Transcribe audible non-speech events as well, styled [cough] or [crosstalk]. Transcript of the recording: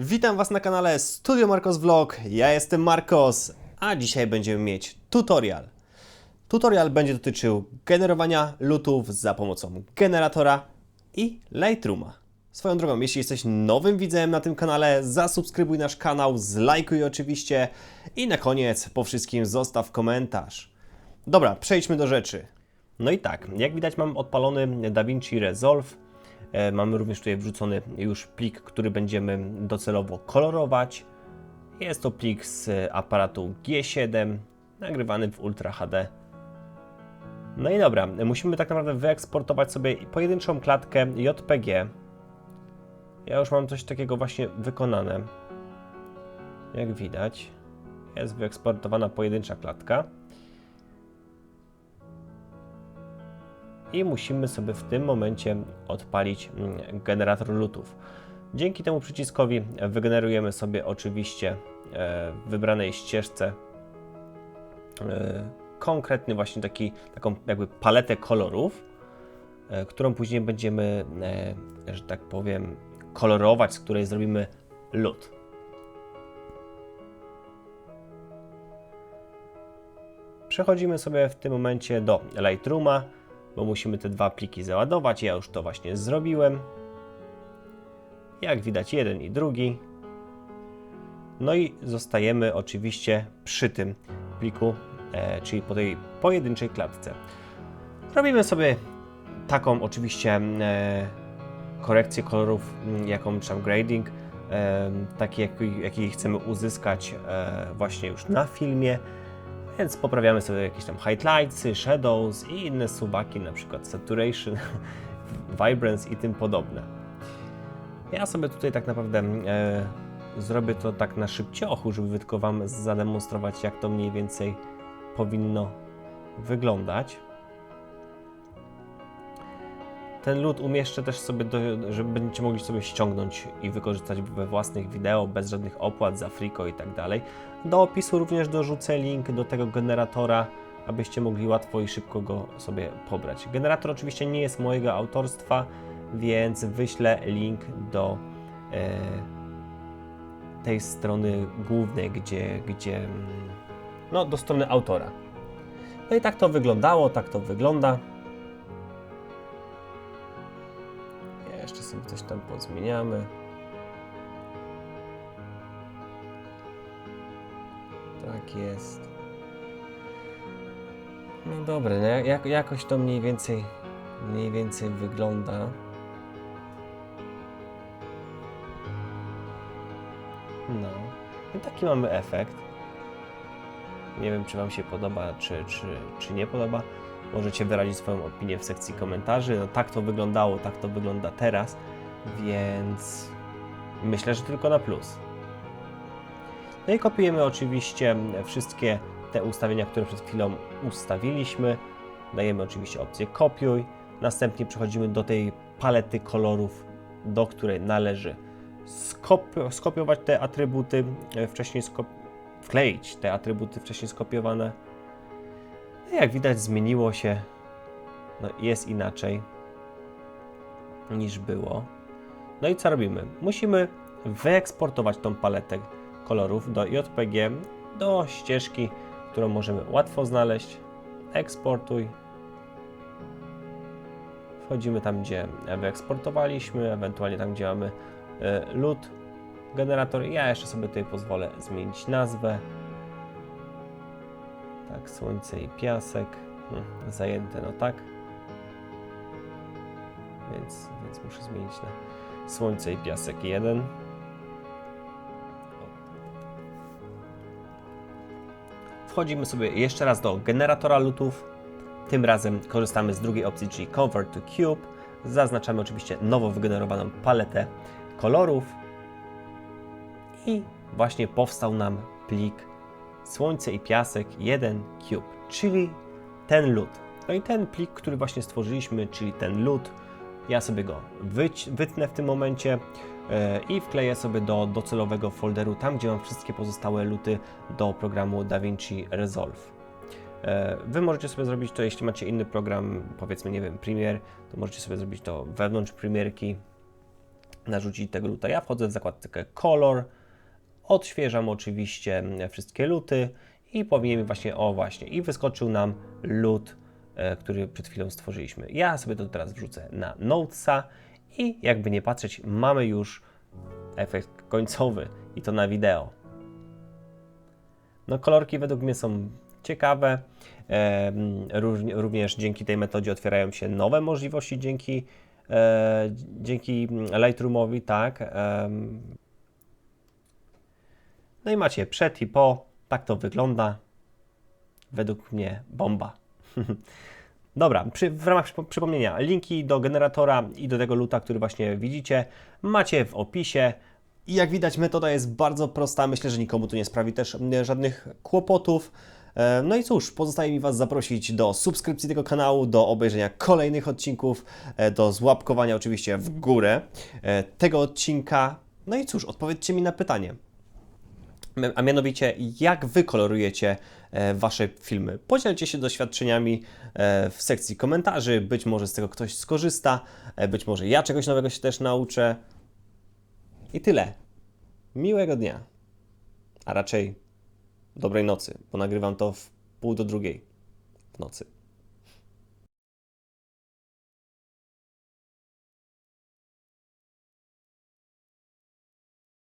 Witam Was na kanale Studio Marcos Vlog. Ja jestem Marcos, a dzisiaj będziemy mieć tutorial. Tutorial będzie dotyczył generowania lutów za pomocą generatora i Lightrooma. Swoją drogą, jeśli jesteś nowym widzem na tym kanale, zasubskrybuj nasz kanał, zlajkuj oczywiście i na koniec po wszystkim zostaw komentarz. Dobra, przejdźmy do rzeczy. No i tak, jak widać mam odpalony DaVinci Resolve. E, Mamy również tutaj wrzucony już plik, który będziemy docelowo kolorować. Jest to plik z aparatu G7, nagrywany w Ultra HD. No i dobra, musimy tak naprawdę wyeksportować sobie pojedynczą klatkę JPG. Ja już mam coś takiego właśnie wykonane. Jak widać, jest wyeksportowana pojedyncza klatka. I musimy sobie w tym momencie odpalić mm, generator lutów. Dzięki temu przyciskowi wygenerujemy sobie oczywiście e, w wybranej ścieżce e, konkretny właśnie taki, taką jakby paletę kolorów, e, którą później będziemy, że tak powiem, kolorować, z której zrobimy lód. Przechodzimy sobie w tym momencie do Lightrooma, bo musimy te dwa pliki załadować. Ja już to właśnie zrobiłem. Jak widać, jeden i drugi. No i zostajemy oczywiście przy tym pliku, e, czyli po tej pojedynczej klatce. Robimy sobie taką oczywiście e, korekcję kolorów, m, jaką czy grading, e, taki jaki, jaki chcemy uzyskać e, właśnie już na filmie. Więc poprawiamy sobie jakieś tam highlightsy, shadows i inne suwaki, na przykład saturation, [laughs] vibrance i tym podobne. Ja sobie tutaj tak naprawdę e, zrobię to tak na szybciochu, żeby tylko Wam zademonstrować, jak to mniej więcej powinno wyglądać. Ten lód umieszczę też sobie, do, żeby będziecie mogli sobie ściągnąć i wykorzystać we własnych wideo, bez żadnych opłat za friko i tak dalej. Do opisu również dorzucę link do tego generatora, abyście mogli łatwo i szybko go sobie pobrać. Generator oczywiście nie jest mojego autorstwa, więc wyślę link do e, tej strony głównej, gdzie, gdzie no, do strony autora. No i tak to wyglądało, tak to wygląda. Jeszcze sobie coś tam pozmieniamy. Tak jest. No dobra, no jak, jakoś to mniej więcej mniej więcej wygląda. No. I taki mamy efekt. Nie wiem, czy Wam się podoba, czy, czy, czy nie podoba. Możecie wyrazić swoją opinię w sekcji komentarzy. No tak to wyglądało, tak to wygląda teraz, więc myślę, że tylko na plus. No i kopiujemy oczywiście wszystkie te ustawienia, które przed chwilą ustawiliśmy. Dajemy oczywiście opcję kopiuj. Następnie przechodzimy do tej palety kolorów, do której należy skopi- skopiować te atrybuty e, wcześniej skop- wkleić te atrybuty wcześniej skopiowane. Jak widać zmieniło się. No jest inaczej niż było. No i co robimy? Musimy wyeksportować tą paletę kolorów do JPG, do ścieżki, którą możemy łatwo znaleźć. Eksportuj. Wchodzimy tam, gdzie wyeksportowaliśmy, ewentualnie tam, gdzie mamy e, lód, generator. Ja jeszcze sobie tutaj pozwolę zmienić nazwę. Tak, słońce i piasek. Hmm, zajęte, no tak. Więc, więc muszę zmienić na słońce i piasek 1. Wchodzimy sobie jeszcze raz do generatora lutów. Tym razem korzystamy z drugiej opcji, czyli Convert to Cube. Zaznaczamy oczywiście nowo wygenerowaną paletę kolorów. I właśnie powstał nam plik Słońce i Piasek 1 Cube, czyli ten lód. No i ten plik, który właśnie stworzyliśmy, czyli ten lód, ja sobie go wytnę w tym momencie e, i wkleję sobie do docelowego folderu, tam gdzie mam wszystkie pozostałe luty do programu DaVinci Resolve. E, Wy możecie sobie zrobić to, jeśli macie inny program, powiedzmy, nie wiem, Premiere, to możecie sobie zrobić to wewnątrz Premierki. narzucić tego luta. Ja wchodzę w zakładkę Color, odświeżam oczywiście wszystkie luty i powinien właśnie, o właśnie, i wyskoczył nam lut, e, który przed chwilą stworzyliśmy. Ja sobie to teraz wrzucę na Notesa i jakby nie patrzeć, mamy już efekt końcowy i to na wideo. No kolorki według mnie są ciekawe. Również dzięki tej metodzie otwierają się nowe możliwości dzięki, e, dzięki Lightroomowi, tak. No i macie przed i po. Tak to wygląda. Według mnie bomba. [laughs] Dobra, przy, w ramach przypo- przypomnienia, linki do generatora i do tego luta, który właśnie widzicie, macie w opisie. I jak widać, metoda jest bardzo prosta. Myślę, że nikomu tu nie sprawi też żadnych kłopotów. E, No i cóż, pozostaje mi Was zaprosić do subskrypcji tego kanału, do obejrzenia kolejnych odcinków, e, do złapkowania oczywiście w górę e, tego odcinka. No i cóż, odpowiedzcie mi na pytanie. A mianowicie, jak wy kolorujecie e, wasze filmy? Podzielcie się doświadczeniami e, w sekcji komentarzy. Być może z tego ktoś skorzysta, e, być może ja czegoś nowego się też nauczę. I tyle. Miłego dnia. A raczej dobrej nocy, bo nagrywam to w pół do drugiej w nocy.